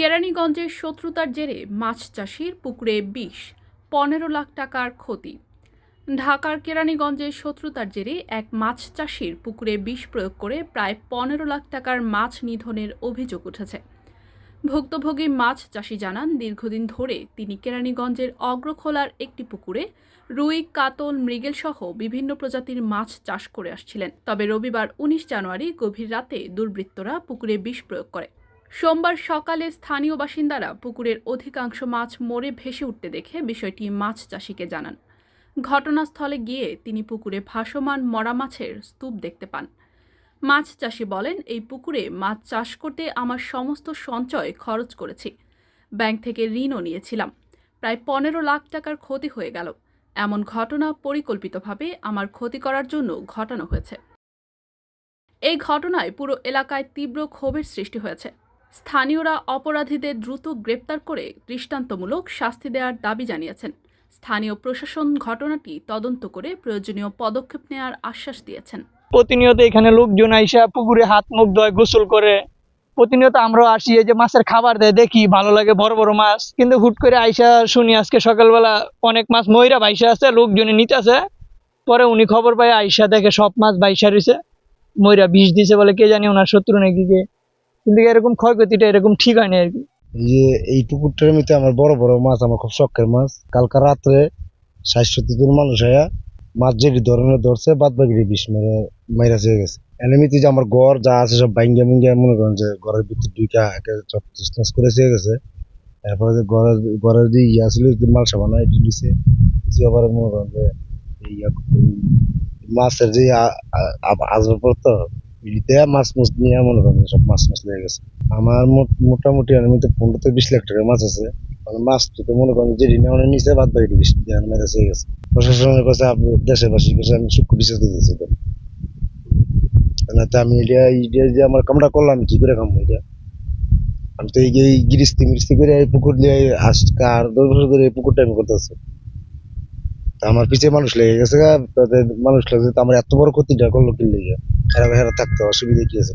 কেরানীগঞ্জের শত্রুতার জেরে মাছ চাষির পুকুরে বিষ, পনেরো লাখ টাকার ক্ষতি। ঢাকার কেরানীগঞ্জের শত্রুতার জেরে এক মাছ চাষির পুকুরে বিষ প্রয়োগ করে প্রায় পনেরো লাখ টাকার মাছ নিধনের অভিযোগ উঠেছে। ভুক্তভোগী মাছ চাষি জানান, দীর্ঘদিন ধরে তিনি কেরানীগঞ্জের অগ্রখোলার একটি পুকুরে রুই, কাতল মৃগেল সহ বিভিন্ন প্রজাতির মাছ চাষ করে আসছিলেন। তবে রবিবার উনিশ জানুয়ারি গভীর রাতে দুর্বৃত্তরা পুকুরে বিষ প্রয়োগ করে। সোমবার সকালে স্থানীয় বাসিন্দারা পুকুরের অধিকাংশ মাছ মরে ভেসে উঠতে দেখে বিষয়টি মাছ চাষিকে জানান। ঘটনাস্থলে গিয়ে তিনি পুকুরে ভাসমান মরা মাছের স্তূপ দেখতে পান। মাছ চাষি বলেন, এই পুকুরে মাছ চাষ করতে আমার সমস্ত সঞ্চয় খরচ করেছি। ব্যাংক থেকে ঋণও নিয়েছিলাম। প্রায় পনেরো লাখ টাকার ক্ষতি হয়ে গেল। এমন ঘটনা পরিকল্পিতভাবে আমার ক্ষতি করার জন্য ঘটানো হয়েছে। এই ঘটনায় পুরো এলাকায় তীব্র ক্ষোভের সৃষ্টি হয়েছে। স্থানীয়রা অপরাধীদের দ্রুত গ্রেপ্তার করে দৃষ্টান্তমূলক শাস্তি দেওয়ার দাবি জানিয়েছেন। স্থানীয় প্রশাসন ঘটনাটি তদন্ত করে প্রয়োজনীয় পদক্ষেপ নেওয়ার আশ্বাস দিয়েছেন। প্রতিনিয়ত এখানে লোকজন আইসা পুকুরে হাত মুখ ধোয়, গোসল করে। প্রতিনিয়ত আমরাও আসি যে মাছের খাবার দেয়, দেখি ভালো লাগে বড় বড় মাছ। কিন্তু হুট করে আইসা শুনি আজকে সকালবেলা অনেক মাছ ময়রা বাইসা আছে, লোকজনে নিতে আছে পরে উনি খবর পায়, আইসা দেখে সব মাছ বাইসা রয়েছে ময়রা বিষ দিছে বলে, কে জানি ওনার শত্রু নাকি কে। কিন্তু এরকম ক্ষয়ক্ষতিটা এরকম ঠিক হয়নি আর কি। যে এই পুকুরটার মধ্যে আমার বড় বড় মাছ, আমার খুব শখের মাছ। কালকা রাত্রে সত্তর জন মানুষ হয়ে মাছ যেটি ধরনের ধরছে বাদ বাকি বিষ মেরে মাইরা চেয়ে গেছে। এমনিতে যে আমার ঘর যা আছে সব বাইঙ্গা মিঙ্গা মনে করেন যে ঘরের ভিতরে দুইটা একে সব করে চেয়ে গেছে। তারপরে যে ঘরের ঘরের যে ইয়া ছিল মাল সাবানা এটি নিছে। কিছু আবার মনে করেন যে মাছের যে আসবাবপত্র এটিতে মাছ মুছ নিয়ে মনে করেন সব মাছ মাছ লেগে গেছে। আমার মোট- মোটামুটি এর মধ্যে পনেরো থেকে বিশ লাখ টাকার মাছ আছে। মানে মাছ তো মনে করেন যে নিচে বাদ বিশ মেরে চেয়ে গেছে। প্রশাসনের কাছে আপনি দেশবাসীর কাছে আমি সূক্ষ্ম তো না তো আমি এটা এটা যে আমার কামটা করলাম কি করে কাম এটা? আমি তো এই গিরিস্তি মিরিস্তি করে এই পুকুর দিয়ে আজকে আর দশ বছর ধরে এই পুকুরটা আমি করতেছি তা আমার পিছে মানুষ লেগে গেছে তাদের মানুষ লাগছে আমার এত বড় ক্ষতিটা করল কি লেগে থাকতে, অসুবিধা কি আছে?